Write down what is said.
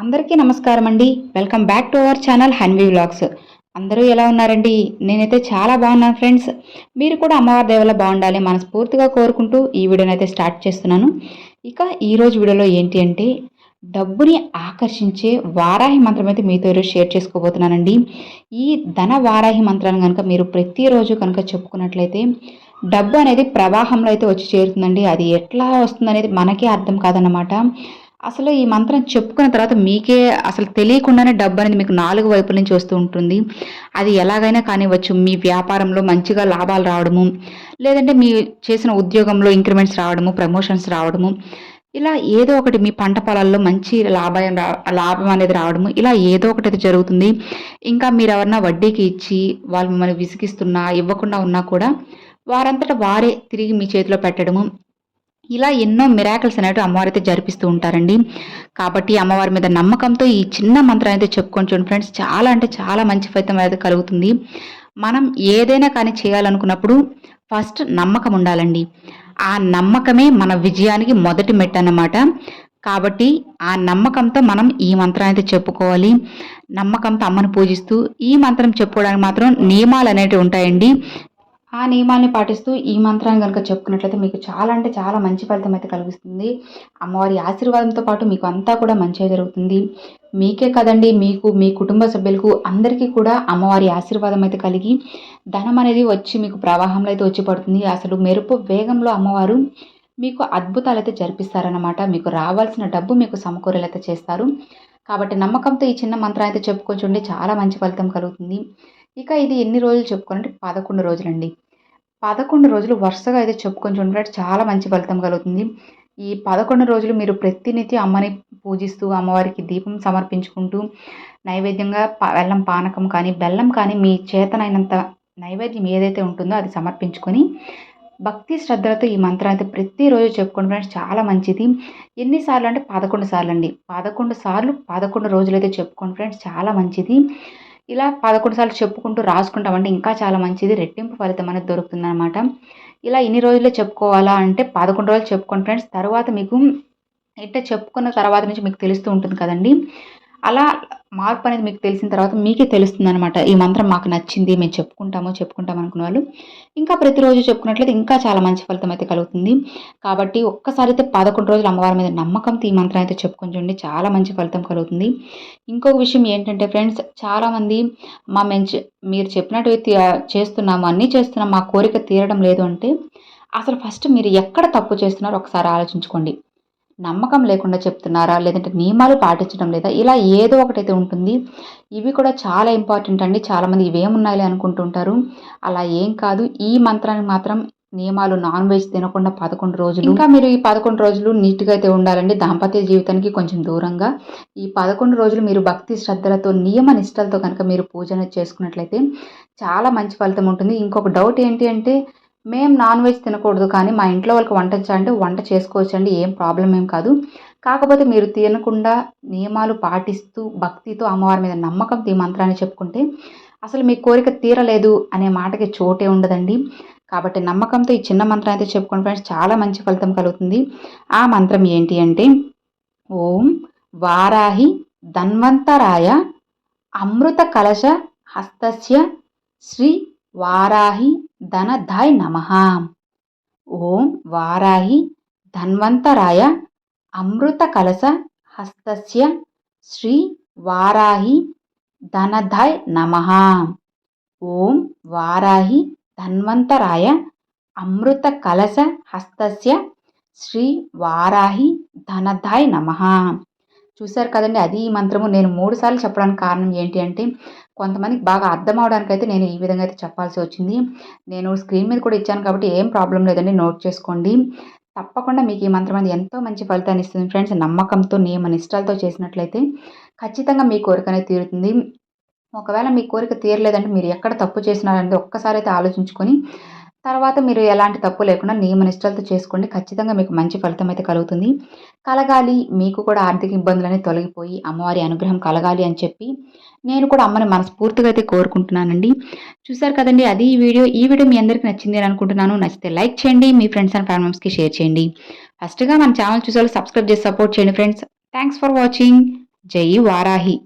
అందరికీ నమస్కారం అండి. Welcome back to our channel Hanvi vlogs అందరూ ఎలా ఉన్నారండి? నేనైతే చాలా బాగున్నాను ఫ్రెండ్స్ మీరు కూడా అమ్మవారి దేవల బాగుండాలి మనస్ఫూర్తిగా కోరుకుంటూ ఈ వీడియోనైతే అయితే స్టార్ట్ చేస్తున్నాను. ఇక ఈరోజు వీడియోలో ఏంటి అంటే డబ్బుని ఆకర్షించే వారాహి మంత్రం అయితే మీతో ఈరోజు షేర్ చేసుకోబోతున్నానండి. ఈ ధన వారాహి మంత్రాన్ని కనుక మీరు ప్రతిరోజు కనుక చెప్పుకున్నట్లయితే డబ్బు అనేది ప్రవాహంలో అయితే వచ్చి చేరుతుందండి. అది ఎట్లా వస్తుందనేది మనకే అర్థం కాదన్నమాట. అసలు ఈ మంత్రం చెప్పుకున్న తర్వాత మీకే అసలు తెలియకుండానే డబ్బు అనేది మీకు నాలుగు వైపుల నుంచి వస్తూ ఉంటుంది. అది ఎలాగైనా కానివ్వచ్చు మీ వ్యాపారంలో మంచిగా లాభాలు రావడము లేదంటే మీ చేసిన ఉద్యోగంలో ఇంక్రిమెంట్స్ రావడము ప్రమోషన్స్ రావడము ఇలా ఏదో ఒకటి మీ పంట పొలాల్లో మంచి లాభం రా లాభం అనేది రావడము ఇలా ఏదో ఒకటి అయితే జరుగుతుంది. ఇంకా మీరు ఎవరన్నా వడ్డీకి ఇచ్చి వాళ్ళు మిమ్మల్ని విసిగిస్తున్నా ఇవ్వకుండా ఉన్నా కూడా వారంతటా వారే తిరిగి మీ చేతిలో పెట్టడము ఇలా ఎన్నో మిరాకల్స్ అనేవి అమ్మవారు అయితే జరిపిస్తూ ఉంటారండి. కాబట్టి అమ్మవారి మీద నమ్మకంతో ఈ చిన్న మంత్రం అయితే చెప్పుకొని చూడండి ఫ్రెండ్స్. చాలా అంటే చాలా మంచి ఫలితం అయితే కలుగుతుంది. మనం ఏదైనా కానీ చేయాలనుకున్నప్పుడు ఫస్ట్ నమ్మకం ఉండాలండి. ఆ నమ్మకమే మన విజయానికి మొదటి మెట్టు అన్నమాట. కాబట్టి ఆ నమ్మకంతో మనం ఈ మంత్రం అయితే చెప్పుకోవాలి. నమ్మకంతో అమ్మను పూజిస్తూ ఈ మంత్రం చెప్పుకోవడానికి మాత్రం నియమాలు అనేటివి ఉంటాయండి. ఆ నియమాన్ని పాటిస్తూ ఈ మంత్రాన్ని కనుక చెప్పుకున్నట్లయితే మీకు చాలా అంటే చాలా మంచి ఫలితం అయితే కలిగిస్తుంది అమ్మవారి ఆశీర్వాదంతో పాటు మీకు అంతా కూడా మంచిగా జరుగుతుంది. మీకే కదండి మీకు మీ కుటుంబ సభ్యులకు అందరికీ కూడా అమ్మవారి ఆశీర్వాదం అయితే కలిగి ధనం అనేది వచ్చి మీకు ప్రవాహంలో అయితే వచ్చి పడుతుంది. అసలు మెరుపు వేగంలో అమ్మవారు మీకు అద్భుతాలు అయితే జరిపిస్తారనమాట మీకు రావాల్సిన డబ్బు మీకు సమకూరేలైతే చేస్తారు. కాబట్టి నమ్మకంతో ఈ చిన్న మంత్రం అయితే చెప్పుకోవచ్చండి చాలా మంచి ఫలితం కలుగుతుంది. ఇక ఇది ఎన్ని రోజులు చెప్పుకోవాలంటే పదకొండు రోజులండి. పదకొండు రోజులు వరుసగా అయితే చెప్పుకొని చూడండి చాలా మంచి ఫలితం కలుగుతుంది. ఈ పదకొండు రోజులు మీరు ప్రతినిత్యం అమ్మని పూజిస్తూ అమ్మవారికి దీపం సమర్పించుకుంటూ నైవేద్యంగా బెల్లం పానకం కానీ బెల్లం కానీ మీ చేతనైనంత నైవేద్యం ఏదైతే ఉంటుందో అది సమర్పించుకొని భక్తి శ్రద్ధలతో ఈ మంత్రం అయితే ప్రతిరోజు చెప్పుకోండి ఫ్రెండ్స్ చాలా మంచిది. ఎన్నిసార్లు అంటే పదకొండు సార్లు అండి పదకొండు సార్లు పదకొండు రోజులు అయితే చెప్పుకోండి ఫ్రెండ్స్ చాలా మంచిది. ఇలా పదకొండు సార్లు చెప్పుకుంటూ రాసుకుంటామంటే ఇంకా చాలా మంచిది. రెట్టింపు ఫలితం అనేది దొరుకుతుందనమాట ఇలా ఇన్ని రోజుల్లో చెప్పుకోవాలా అంటే పదకొండు రోజులు చెప్పుకోండి ఫ్రెండ్స్. తర్వాత మీకు ఇట్ట చెప్పుకున్న తర్వాత నుంచి మీకు తెలుస్తూ ఉంటుంది కదండి. అలా మార్పు అనేది మీకు తెలిసిన తర్వాత మీకే తెలుస్తుంది అనమాట ఈ మంత్రం మాకు నచ్చింది మేము చెప్పుకుంటాము చెప్పుకుంటాం అనుకున్న వాళ్ళు. ఇంకా ప్రతిరోజు చెప్పుకున్నట్లయితే ఇంకా చాలా మంచి ఫలితం అయితే కలుగుతుంది. కాబట్టి ఒక్కసారి అయితే పదకొండు రోజులు అమ్మవారి మీద నమ్మకంతో ఈ మంత్రం అయితే చెప్పుకొని చూడండి చాలా మంచి ఫలితం కలుగుతుంది. ఇంకొక విషయం ఏంటంటే ఫ్రెండ్స్ చాలామంది మా మేము మీరు చెప్పినట్టు చేస్తున్నాము అన్నీ చేస్తున్నాం మా కోరిక తీరడం లేదు అంటే అసలు ఫస్ట్ మీరు ఎక్కడ తప్పు చేస్తున్నారో ఒకసారి ఆలోచించుకోండి. నమ్మకం లేకుండా చెప్తున్నారా? లేదంటే నియమాలు పాటించడం లేదా? ఇలా ఏదో ఒకటైతే ఉంటుంది. ఇవి కూడా చాలా ఇంపార్టెంట్ అండి. చాలామంది ఇవేమున్నాయి అనుకుంటుంటారు. అలా ఏం కాదు. ఈ మంత్రానికి మాత్రం నియమాలు నాన్ వెజ్ తినకుండా పదకొండు రోజులు. ఇంకా మీరు ఈ పదకొండు రోజులు నీట్గా అయితే ఉండాలండి. దాంపత్య జీవితానికి కొంచెం దూరంగా. ఈ పదకొండు రోజులు మీరు భక్తి శ్రద్ధలతో నియమ నిష్టలతో కనుక మీరు పూజన చేసుకున్నట్లయితే చాలా మంచి ఫలితం ఉంటుంది. ఇంకొక డౌట్ ఏంటి అంటే మేము నాన్ వెజ్ తినకూడదు కానీ మా ఇంట్లో వాళ్ళకి వంట అంటే వంట చేసుకోవచ్చండి ఏం ప్రాబ్లం ఏం కాదు. కాకపోతే మీరు తినకుండా నియమాలు పాటిస్తూ భక్తితో అమ్మవారి మీద నమ్మకం ఈ మంత్రాన్ని చెప్పుకుంటే అసలు మీ కోరిక తీరలేదు అనే మాటకి చోటే ఉండదండి. కాబట్టి నమ్మకంతో ఈ చిన్న మంత్రం అయితే చెప్పుకోండి ఫ్రెండ్స్ చాలా మంచి ఫలితం కలుగుతుంది. ఆ మంత్రం ఏంటి అంటే ఓం వారాహి ధన్వంతరాయ అమృత కలశ హస్తస్య శ్రీ వారాహి ధనధాయ్ నమ. ఓం వారాహి ధన్వంతరాయ అమృత కలస హస్తస్య శ్రీ వారాహి ధనధాయ్ నమ. ఓం వారాహి ధన్వంతరాయ అమృత కలస హస్తస్య శ్రీ వారాహి ధనధాయ్ నమ. చూశారు కదండి అది ఈ మంత్రము. నేను మూడు సార్లు చెప్పడానికి కారణం ఏంటి అంటే కొంతమందికి బాగా అర్థం అవడానికి అయితే నేను ఈ విధంగా అయితే చెప్పాల్సి వచ్చింది. నేను స్క్రీన్ మీద కూడా ఇచ్చాను కాబట్టి ఏం ప్రాబ్లం లేదండి నోట్ చేసుకోండి. తప్పకుండా మీకు ఈ మంత్రం అనేది ఎంతో మంచి ఫలితాన్ని ఇస్తుంది ఫ్రెండ్స్. నమ్మకంతో నియమ నిష్టాలతో చేసినట్లయితే ఖచ్చితంగా మీ కోరిక అనేది తీరుతుంది. ఒకవేళ మీ కోరిక తీరలేదంటే మీరు ఎక్కడ తప్పు చేసినారనేది ఒక్కసారి అయితే ఆలోచించుకొని తర్వాత మీరు ఎలాంటి తప్పు లేకుండా నియమ నిష్టలతో చేసుకోండి. ఖచ్చితంగా మీకు మంచి ఫలితం అయితే కలుగుతుంది. కలగాలి మీకు కూడా ఆర్థిక ఇబ్బందులన్నీ తొలగిపోయి అమ్మవారి అనుగ్రహం కలగాలి అని చెప్పి నేను కూడా అమ్మని మనస్ఫూర్తిగా అయితే కోరుకుంటున్నానండి. చూసారు కదండి అది ఈ వీడియో. ఈ వీడియో మీ అందరికీ నచ్చింది అని అనుకుంటున్నాను. నచ్చితే లైక్ చేయండి మీ ఫ్రెండ్స్ అండ్ ఫ్యామిలీస్కి షేర్ చేయండి. ఫస్ట్గా మన ఛానల్ చూసే సబ్స్క్రైబ్ చేసి సపోర్ట్ చేయండి ఫ్రెండ్స్. Thanks for watching. జై వారాహి.